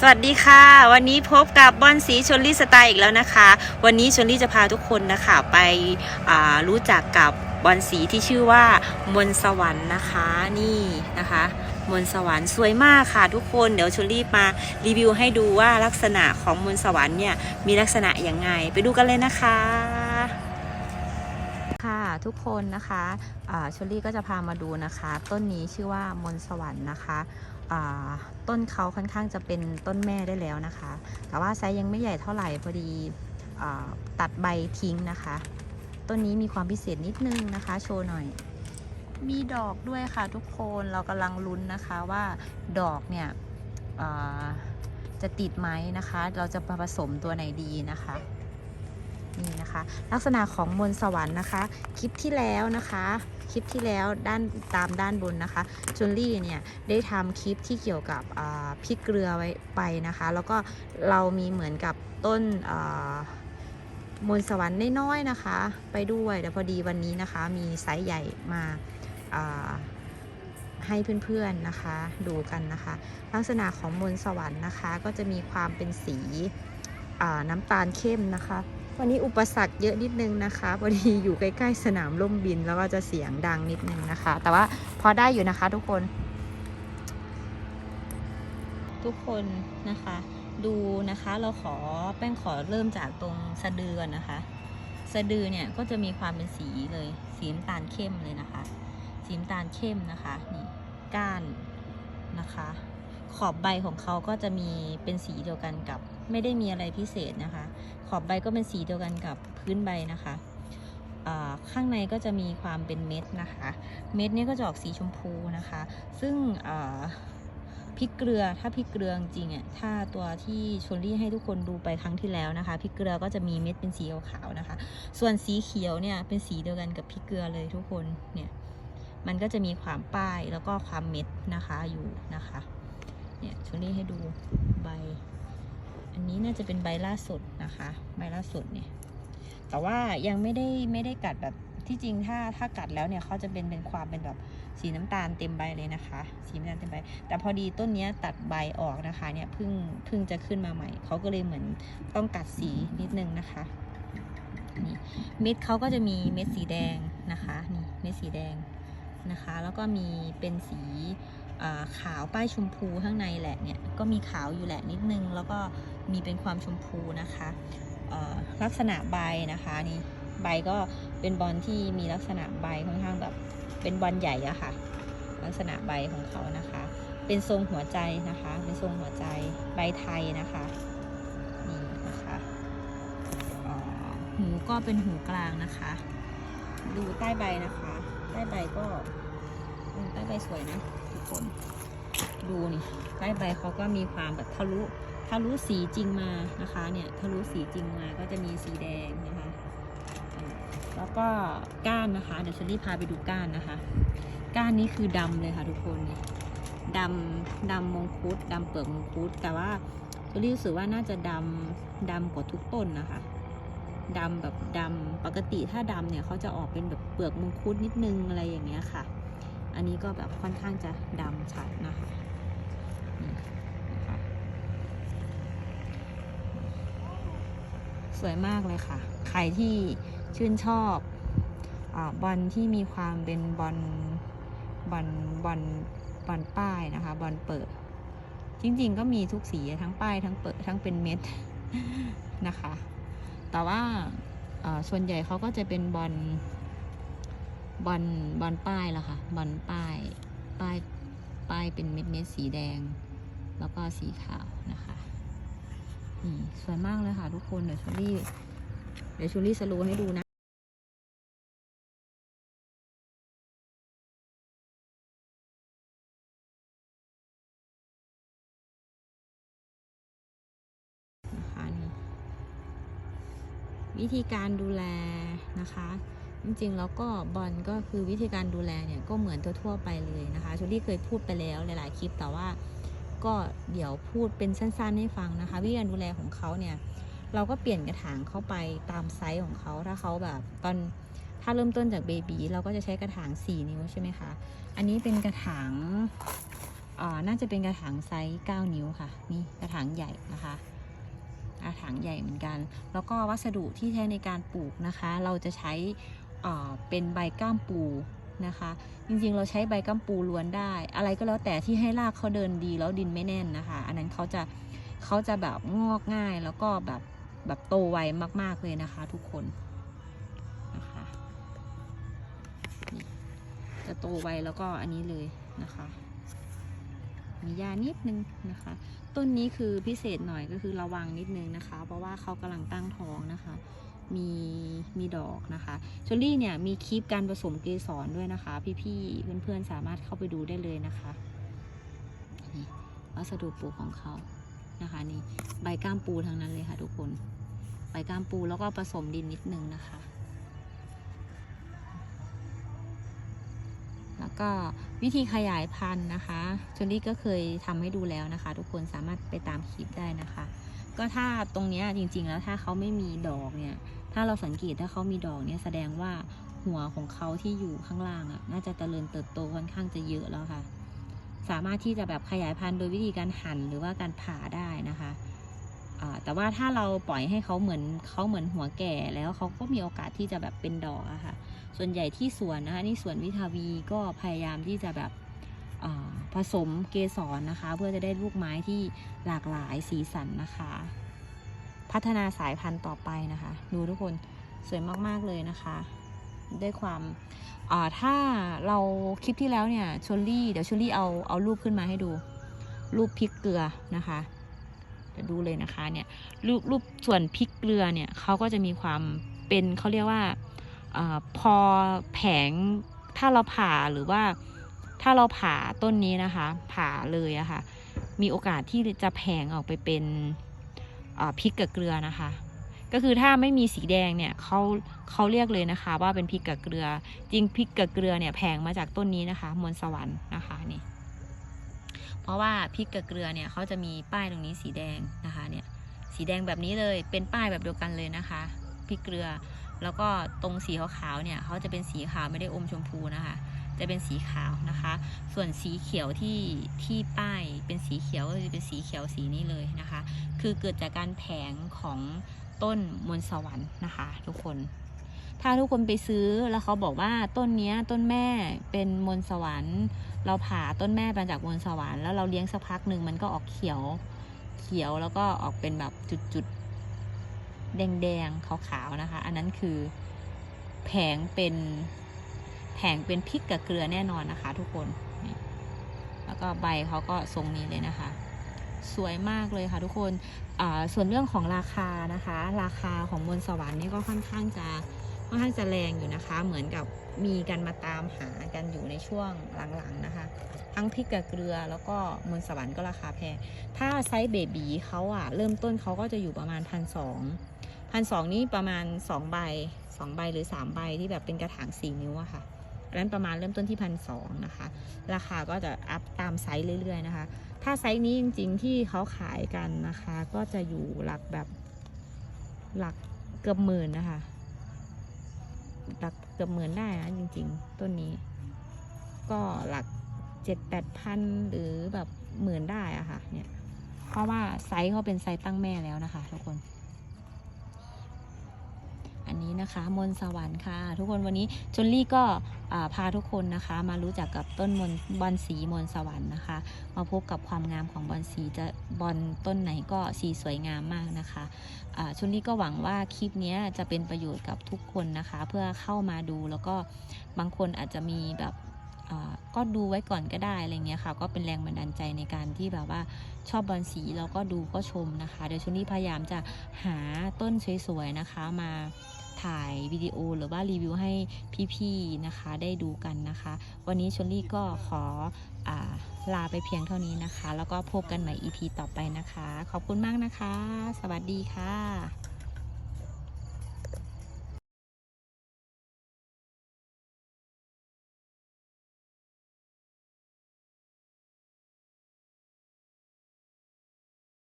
สวัสดีค่ะ วันนี้พบกับบอลสีชนลี่สไตล์อีกแล้วนะคะ วันนี้ชนลี่จะพาทุกคนนะคะไปรู้จักกับบอลสีที่ชื่อว่ามนสวรรค์นะคะนี่นะคะ มนสวรรค์สวยมากค่ะทุกคนเดี๋ยวชนลี่มารีวิวให้ดูว่าลักษณะของมนสวรรค์เนี่ยมีลักษณะอย่างไง ไปดูกันเลยนะคะ ค่ะทุกคนนะคะชลลี่ก็จะพามาดูนะคะ ต้นนี้ชื่อว่ามนสวรรค์นะคะต้นเขาค่อนข้างจะเป็นต้นแม่ได้แล้วนะคะ แต่ว่าไซส์ยังไม่ใหญ่เท่าไหร่พอดีอตัดใบทิ้งนะคะ ต้นนี้มีความพิเศษนิดนึงนะคะ โชว์หน่อย มีดอกด้วยค่ะทุกคนเรากำลังลุ้นนะคะว่าดอกเนี่ยจะติดไหมนะคะ เราจะผสมตัวไหนดีนะคะ นี่นะคะ ลักษณะของมนต์สวรรค์นะคะ คลิปที่แล้วนะคะคลิปที่แล้วด้านตามด้านบนนะคะจุนลี่เนี่ยได้ทำคลิปที่เกี่ยวกับพริกเกลือไว้ไปนะคะ แล้วก็เรามีเหมือนกับต้นมนต์สวรรค์น้อยๆนะคะ ไปด้วยแต่พอดีวันนี้นะคะ มีไซส์ใหญ่มาให้เพื่อนๆนะคะดูกันนะคะ ลักษณะของมนต์สวรรค์นะคะ ก็จะมีความเป็นสีน้ำตาลเข้มนะคะ วันนี้อุปสรรคเยอะนิดนึงนะคะพอดีอยู่ใกล้ๆสนามล่มบินแล้วก็จะเสียงดังนิดนึงนะคะ แต่ว่าพอได้อยู่นะคะทุกคน ทุกคนนะคะ ดูนะคะเราขอแป้งขอเริ่มจากตรงสะดือก่อนนะคะ สะดือเนี่ยก็จะมีความเป็นสีเลย สีน้ำตาลเข้มเลยนะคะ สีน้ำตาลเข้มนะคะนี่ก้านนะคะ ขอบใบของเขาก็จะมีเป็นสีเดียวกันกับ ไม่ได้มีอะไรพิเศษนะคะ ขอบใบก็เป็นสีเดียวกันกับพื้นใบนะคะข้างในก็จะมีความเป็นเม็ดนะคะ เม็ดนี้ก็จะออกสีชมพูนะคะ ซึ่งพริกเกลือถ้าพริกเกลือจริงอะถ้าตัวที่ชลลี่ให้ทุกคนดูไปครั้งที่แล้วนะคะพริกเกลือก็จะมีเม็ดเป็นสีขาวๆนะคะ ส่วนสีเขียวเนี่ยเป็นสีเดียวกันกับพริกเกลือเลยทุกคนเนี่ยมันก็จะมีความป้ายแล้วก็ความเม็ดนะคะอยู่นะคะ เนี่ยชลี่ให้ดูใบ อันนี้น่าจะเป็นใบล่าสุดนะคะ ใบล่าสุดเนี่ย แต่ว่ายังไม่ได้ไม่ได้กัดแบบที่จริงถ้าถ้ากัดแล้วเนี่ยเขาจะเป็นเป็นความเป็นแบบสีน้ำตาลเต็มใบเลยนะคะ สีน้ำตาลเต็มใบ แต่พอดีต้นเนี้ยตัดใบออกนะคะเนี่ยเพิ่งเพิ่งจะขึ้นมาใหม่เขาก็เลยเหมือนต้องกัดสีนิดนึงนะคะนี่เม็ดเขาก็จะมีเม็ดสีแดงนะคะนี่เม็ดสีแดงนะคะ แล้วก็มีเป็นสี ขาวป้ายชมพูข้างในแหละเนี่ยก็มีขาวอยู่แหละนิดนึง แล้วก็มีเป็นความชมพูนะคะลักษณะใบนะคะนี่ใบก็เป็นบอลที่มีลักษณะใบค่อนข้างแบบเป็นบอลใหญ่อะค่ะ ลักษณะใบของเขานะคะ เป็นทรงหัวใจนะคะ เป็นทรงหัวใจใบไทยนะคะนี่นะคะหูก็เป็นหูกลางนะคะ ดูใต้ใบนะคะ ใต้ใบก็ใต้ใบสวยนะ คน ดูนี่ใต้ใบเขาก็มีความแบบทะลุทะลุสีจริงมานะคะเนี่ยทะลุสีจริงมาก็จะมีสีแดงนะคะ แล้วก็ก้านนะคะ เดี๋ยวเชอรี่พาไปดูก้านนะคะ ก้านนี้คือดำเลยค่ะทุกคนเนี่ยดำดำมงคุดดำเปลือกมงคุดแต่ว่าเชอรี่รู้สึกว่าน่าจะดำดำกว่าทุกต้นนะคะดำแบบดำปกติถ้าดำเนี่ยเขาจะออกเป็นแบบเปลือกมงคุดนิดนึงอะไรอย่างเงี้ยค่ะ อันนี้ก็แบบค่อนข้างจะดำชัดนะคะนะคะ สวยมากเลยค่ะ ใครที่ชื่นชอบอบอลที่มีความเป็นบอลบอลบอลบอลป้ายนะคะ บอลเปิด จริง ๆ ก็มีทุกสีทั้งป้ายทั้งเปิดทั้งเป็นเม็ดนะคะ แต่ว่าส่วนใหญ่เขาก็จะเป็นบอล บอลบอลป้ายและค่ะบอลป้ายป้ายป้ายเป็นเม็ดเม็ดสีแดง แล้วก็สีขาวนะคะนี่สวยมากเลยค่ะทุกคนเดี๋ยวชูรี่เดี๋ยวชูรี่สโรูให้ดูนะนะคะนี่วิธีการดูแลนะคะ จริงๆแล้วก็บอลก็คือวิธีการดูแลเนี่ยก็เหมือนทั่วๆไปเลยนะคะชูรี่เคยพูดไปแล้วหลายๆคลิปแต่ว่าก็เดี๋ยวพูดเป็นสั้นๆให้ฟังนะคะ วิธีการดูแลของเขาเนี่ยเราก็เปลี่ยนกระถางเข้าไปตามไซส์ของเขาถ้าเขาแบบตอนถ้าเริ่มต้นจากเบบีเราก็จะใช้กระถาง 4 นิ้วใช่ไหมคะ อันนี้เป็นกระถางอ่าน่าจะเป็นกระถางไซส์ 9 นิ้วค่ะ นี่กระถางใหญ่นะคะกระถางใหญ่เหมือนกัน แล้วก็วัสดุที่ใช้ในการปลูกนะคะ เราจะใช้ เป็นใบก้ามปูนะคะ จริงๆเราใช้ใบก้ามปูล้วนได้ อะไรก็แล้วแต่ที่ให้รากเขาเดินดีแล้วดินไม่แน่นนะคะ อันนั้นเขาจะเขาจะแบบงอกง่ายแล้วก็แบบแบบโตไวมากๆเลยนะคะ ทุกคนนะคะจะโตไวแล้วก็อันนี้เลยนะคะ มียานิดนึงนะคะ ต้นนี้คือพิเศษหน่อยก็คือระวังนิดนึงนะคะ เพราะว่าเขากำลังตั้งท้องนะคะ มีมีดอกนะคะชลลี่เนี่ยมีคลิปการผสมเกสรด้วยนะคะ พี่ๆเพื่อนๆสามารถเข้าไปดูได้เลยนะคะนี่วัสดุปลูกของเขานะคะนี่ใบก้ามปูทั้งนั้นเลยค่ะทุกคนใบก้ามปูแล้วก็ผสมดินนิดนึงนะคะ แล้วก็วิธีขยายพันธุ์นะคะชลลี่ก็เคยทำให้ดูแล้วนะคะ ทุกคนสามารถไปตามคลิปได้นะคะ ก็ถ้าตรงเนี้ยจริงๆแล้วถ้าเขาไม่มีดอกเนี่ย ถ้าเราสังเกตถ้าเขามีดอกเนี่ยแสดงว่าหัวของเขาที่อยู่ข้างล่างอะ่ะ น่าจะเจริญเติบโตค่อนข้างจะเยอะแล้วค่ะ สามารถที่จะแบบขยายพันธุ์โดยวิธีการหั่นหรือว่าการผ่าได้นะคะแต่ว่าถ้าเราปล่อยให้เขาเหมือนเขาเหมือนหัวแก่แล้วเขาก็มีโอกาสที่จะแบบเป็นดอกอะค่ะ ส่วนใหญ่ที่สวนนะคะนี่สวนวิทาวีก็พยายามที่จะแบบผสมเกสรนะคะ เพื่อจะได้ลูกไม้ที่หลากหลายสีสันนะคะ พัฒนาสายพันธุ์ต่อไปนะคะ ดูทุกคนสวยมากๆเลยนะคะ ด้วยความอ่าถ้าเราคลิปที่แล้วเนี่ยชลลี่เดี๋ยวชลลี่เอาเอารูปขึ้นมาให้ดู รูปพริกเกลือนะคะเดี๋ยวดูเลยนะคะเนี่ยรูปรูปส่วนพริกเกลือเนี่ยเขาก็จะมีความเป็นเขาเรียกว่าอาพอแผงถ้าเราผ่าหรือว่าถ้าเราผ่าต้นนี้นะคะ ผ่าเลยอะค่ะมีโอกาสที่จะแผงออกไปเป็น พริกกับเกลือนะคะ ก็คือถ้าไม่มีสีแดงเนี่ยเขาเขาเรียกเลยนะคะ ว่าเป็นพริกกับเกลือ จริงพริกกับเกลือเนี่ยแผงมาจากต้นนี้นะคะมนต์สวรรค์นะคะนี่ เพราะว่าพริกกับเกลือเนี่ยเขาจะมีป้ายตรงนี้สีแดงนะคะเนี่ยสีแดงแบบนี้เลยเป็นป้ายแบบเดียวกันเลยนะคะพริกเกลือ แล้วก็ตรงสีขาวๆเนี่ยเขาจะเป็นสีขาวไม่ได้อมชมพูนะคะ จะเป็นสีขาวนะคะ ส่วนสีเขียวที่ที่ป้ายเป็นสีเขียวก็จะเป็นสีเขียวสีนี้เลยนะคะ คือเกิดจากการแผงของต้นมนสวรรค์นะคะ ทุกคน ถ้าทุกคนไปซื้อแล้วเขาบอกว่าต้นนี้ต้นแม่เป็นมนสวรรค์ เราผ่าต้นแม่มาจากมนสวรรค์แล้วเราเลี้ยงสักพักหนึ่งมันก็ออกเขียวเขียวแล้วก็ออกเป็นแบบจุดๆแดงๆขาวๆนะคะ อันนั้นคือแผงเป็น แผงเป็นพริกกับเกลือแน่นอนนะคะ ทุกคน แล้วก็ใบเขาก็ทรงนี้เลยนะคะ สวยมากเลยค่ะทุกคน ส่วนเรื่องของราคานะคะ ราคาของมนสวรรค์นี่ก็ค่อนข้างจะค่อนข้างจะแรงอยู่นะคะ เหมือนกับมีกันมาตามหากันอยู่ในช่วงหลังๆนะคะ ทั้งพริกกับเกลือแล้วก็มนสวรรค์ก็ราคาแพง ถ้าไซส์เบบีเขาอะเริ่มต้นเขาก็จะอยู่ประมาณพันสองพันสองนี่ประมาณสองใบสองใบหรือสามใบที่แบบเป็นกระถางสี่นิ้วอะค่ะ อันนั้นประมาณเริ่มต้นที่พันสองนะคะ ราคาก็จะอัพตามไซส์เรื่อยๆนะคะ ถ้าไซส์นี้จริงๆที่เขาขายกันนะคะ ก็จะอยู่หลักแบบหลักเกือบหมื่นนะคะ หลักเกือบหมื่นได้นะจริงๆ ต้นนี้ ก็หลักเจ็ดแปดพันหรือแบบหมื่นได้อะค่ะเนี่ยเพราะว่าไซส์เขาเป็นไซส์ตั้งแม่แล้วนะคะ ทุกคน อันนี้นะคะ มนต์สวรรค์ค่ะ ทุกคนวันนี้จนลี่ก็พาทุกคนนะคะ มารู้จักกับต้นมนบอนสีมนต์สวรรค์นะคะ มาพบกับความงามของบอนสีจะบอนต้นไหนก็สีสวยงามมากนะคะชนลี่ก็หวังว่าคลิปนี้จะเป็นประโยชน์กับทุกคนนะคะ เพื่อเข้ามาดูแล้วก็บางคนอาจจะมีแบบก็ดูไว้ก่อนก็ได้อะไรเงี้ยค่ะ ก็เป็นแรงบันดาลใจในการที่แบบว่าชอบบอลสีแล้วก็ดูก็ชมนะคะ เดี๋ยวชนลี่พยายามจะหาต้นสวยๆนะคะมา ถ่ายวิดีโอหรือว่ารีวิวให้พี่ๆนะคะได้ดูกันนะคะ วันนี้ชลลี่ก็ขออลาไปเพียงเท่านี้นะคะ แล้วก็พบกันใหม่ EP ต่อไปนะคะ ขอบคุณมากนะคะ สวัสดีค่ะ